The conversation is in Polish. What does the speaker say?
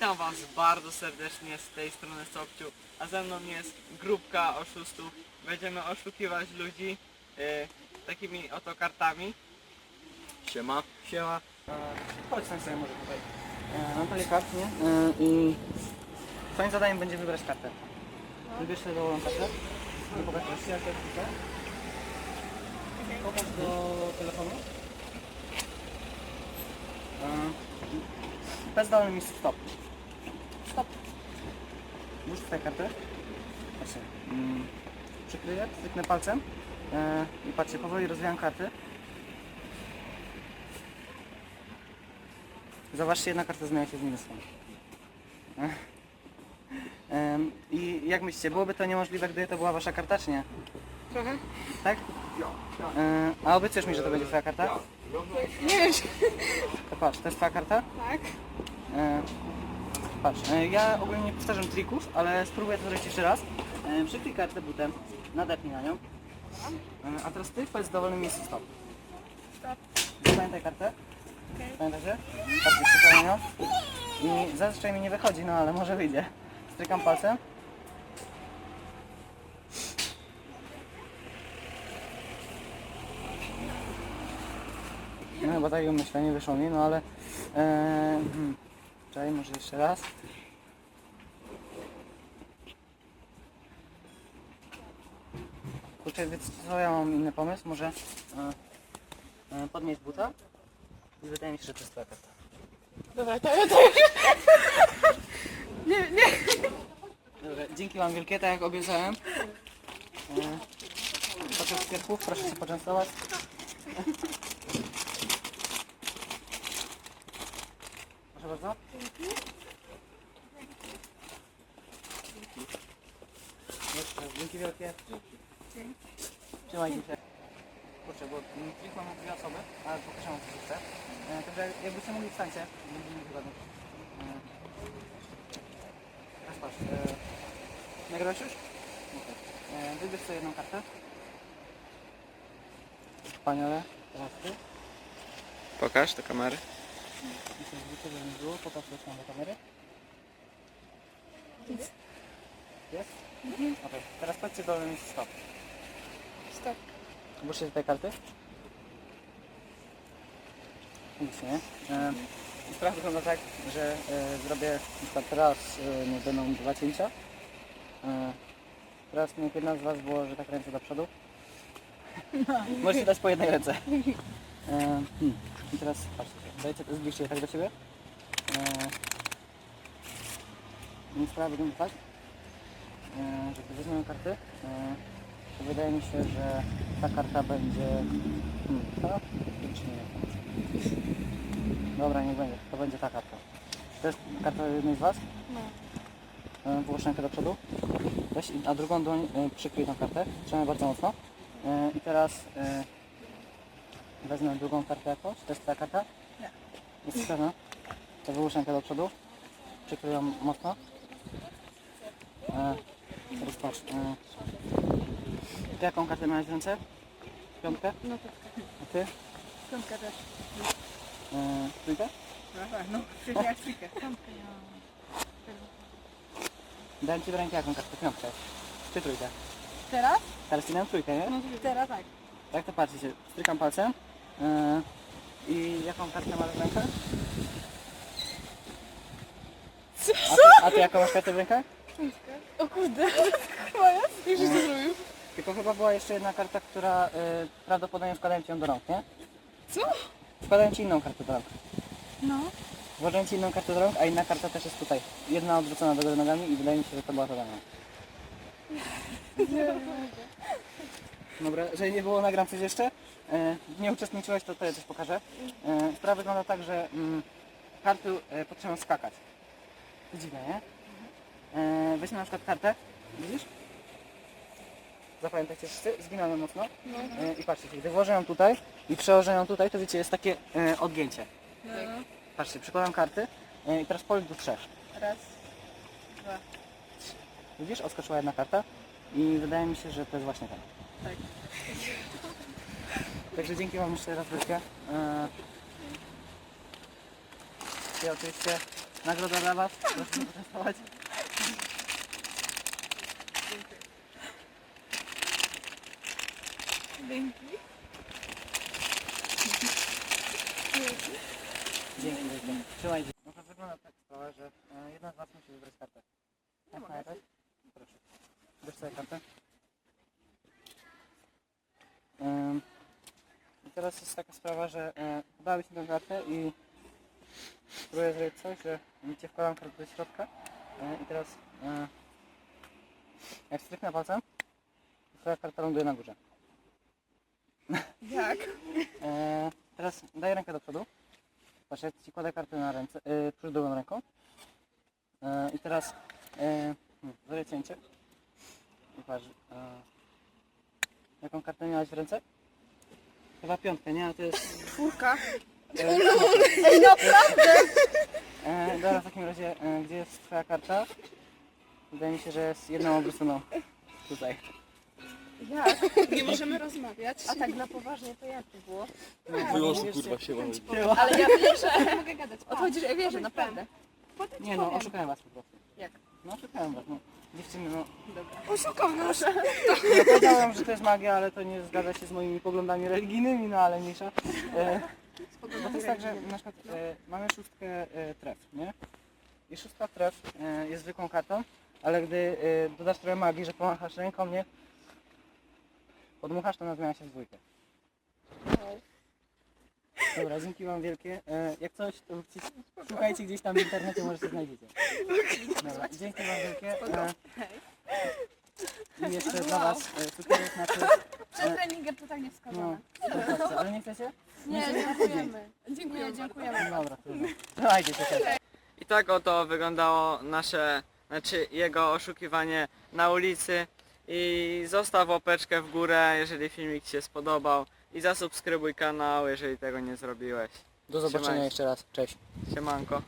Witam Was bardzo serdecznie z tej strony Sobciu, a ze mną jest grupka oszustów. Będziemy oszukiwać ludzi e, takimi oto kartami. Siema. Siema. E, chodź tam sobie może tutaj. E, mam kart, nie? E, I twoim zadaniem będzie wybrać kartę. Wybierz sobie dowolną kartę. Nie jak to jest tutaj. Pokaż do telefonu. E, bez dowolnym miejscu stop. Stop. Włóż tutaj kartę. Patrzcie. Mm, przykryję, styknę palcem. E, I patrzcie, powoli rozwijam karty. Zobaczcie, jedna karta zmienia się z minusem. Em, I jak myślicie, byłoby to niemożliwe, gdyby to była wasza karta, czy nie? Trochę? Tak? E, a obiecujesz mi, że to będzie twoja karta? Nie wiem, To patrz, to jest twoja karta? tak? E, patrz, e, ja ogólnie nie powtarzam trików, ale spróbuję to zrobić jeszcze raz. E, przykryj kartę butem, nadepnij na nią. E, a teraz ty powiedz w dowolnym miejscu stop. Stop. Pamiętaj kartę. Okej. Pamiętacie? Patrzcie, przykładam ją. I zazwyczaj mi nie wychodzi, no ale może wyjdzie. Strykam palcem. No chyba tak ją myślę, nie wyszło mi, no ale... Hmm. Czekaj, może jeszcze raz. Kurczę, więc co ja mam inny pomysł? Może e, e, podnieść buta i wydaje mi się, że to jest karta. Dobra, to ja to. Nie, nie. Dobra, dzięki wam wielkie, tak jak obiecałem. E, Podczas sklepów proszę się poczęstować. Bardzo. Jeszcze dzięki wielkie. Trzymajcie się. Kurczę, bo trik mam dwie osoby, ale pokażę wam coś jeszcze. E, Także jakbyście mogli wstańcie, będzie mi wygodnie. E, Teraz patrz. E, nagrałeś już? E, wybierz sobie jedną kartę. Wspaniale. Teraz ty. Pokaż do kamery. Myślę, że żeby nie było. Pokaż też tam do kamery. Nic. Jest? Okej. Teraz patrzcie do miejsca stop. Stop. Włóżcie tutaj karty. Nic nie. E, sprawa wygląda tak, że e, zrobię na teraz e, będą dwa cięcia. E, teraz niech jedna z Was włoży tak ręce do przodu. Możecie dać po jednej ręce. E, hmm. I teraz patrzcie, dajcie to zbliżcie je tak do siebie. E, sprawa wygląda tak, e, że gdy weźmiemy karty, e, to wydaje mi się, że ta karta będzie... Hmm, ta? Czy nie? Dobra, nie będzie. To będzie ta karta. To jest karta jednej z Was. No. E, Włóż rękę do przodu. Weź, a drugą dłoń e, przykryj tą kartę. Trzymaj bardzo mocno. E, I teraz e, wezmę drugą kartę jakąś. To jest ta karta? Nie. Jest pewna? To wyłóż rękę do przodu. Przykryj ją mocno. E, teraz patrz. E, ty jaką kartę miałeś w ręce? Piątkę? No to A ty? piątka też. E, trójkę? No, przecież jak trójkę. Piątka, ja. Dałem ci do ręki jaką kartę? Piątkę. Czy trójkę? Teraz? Teraz ci dałem trójkę, nie? No teraz tak. Jak to patrzycie? Strykam palcem. Yy, I jaką kartę masz w rękach? Co? A ty, a ty jaką masz kartę w rękach? O kurde. Chyba jest? Już to zrobił. Tylko chyba była jeszcze jedna karta, która yy, prawdopodobnie wkładałem ci ją do rąk, nie? Co? Wkładałem ci inną kartę do rąk. No. Włożyłem ci inną kartę do rąk, a inna karta też jest tutaj. Jedna odwrócona do góry nogami i wydaje mi się, że to była ta dana. Dobra, jeżeli nie było, nagram coś jeszcze. E, nie uczestniczyłeś, to tutaj coś pokażę. E, sprawa wygląda tak, że mm, karty e, potrzebują skakać. To dziwne, nie? E, weźmy na przykład kartę, widzisz? Zapamiętajcie wszyscy, zginamy mocno. E, I patrzcie, gdy włożę ją tutaj i przełożę ją tutaj, to wiecie, jest takie e, odgięcie. No. Patrzcie, przykładam karty e, i teraz policz do trzech. Raz. Dwa. Widzisz, odskoczyła jedna karta i wydaje mi się, że to jest właśnie ten. Tak. Także dzięki Wam jeszcze raz wielkie. I oczywiście nagroda dla Was. Proszę się poczęstować. Dzięki. Dzięki wielkie. Trzymajcie. No to wygląda tak sprawa, że e, jedna z Was musi wybrać kartę. Jak jakaś? Proszę. Bierz sobie kartę. Ym, I teraz jest taka sprawa, że e, podały Ci tę kartę i spróbuję zrobić coś, że Cię wkładam kartę do środka e, i teraz e, jak stryknę palcem, to Twoja karta ląduje na górze. Jak? E, teraz daj rękę do przodu. Patrz, ja ci kładę kartę na ręce, e, przód drugą ręką. E, I teraz e, zrobię cięcie. I patrz, e, jaką kartę miałaś w ręce? Chyba piątkę, nie? Ale to jest... Czwórka. E, Ej, naprawdę? e, dobra, w takim razie, e, gdzie jest twoja karta? Wydaje mi się, że jest jedną obróconą. Tutaj. Jak? Nie możemy rozmawiać. A tak na poważnie to jak to było? Wyłóż, kurwa, się Ale ja wierzę. Mogę gadać. O to chodzi, że ja wierzę, naprawdę. Nie no, oszukałem was po prostu. Jak? No, oszukałem was, no. Dziewczyny, no. Oszukał nas. Ja powiedziałem, że to jest magia, ale to nie zgadza się z moimi poglądami religijnymi, no ale mniejsza. E, bo to jest tak, że na przykład e, mamy szóstkę e, tref, nie? I szóstka tref e, jest zwykłą kartą, ale gdy e, dodasz trochę magii, że pomachasz ręką, nie? Podmuchasz, to ona zmienia się w dwójkę. Dobra, dzięki wam wielkie. E, jak coś, to wróćcie, szukajcie gdzieś tam w internecie, może się znajdziecie. Dobra, dzięki wam wielkie. E, I jeszcze dla was e, cukierek na to. Przed treningiem totalnie No, wskazane. to chcę, ale nie chcecie? Nie, dziękujemy. Dziękuję. Dziękujemy. No Dobra, trudno. Też. I tak oto wyglądało nasze, znaczy jego oszukiwanie na ulicy. I zostaw łapeczkę w górę, jeżeli filmik Ci się spodobał. I zasubskrybuj kanał, jeżeli tego nie zrobiłeś. Do zobaczenia jeszcze raz. Cześć. Siemanko.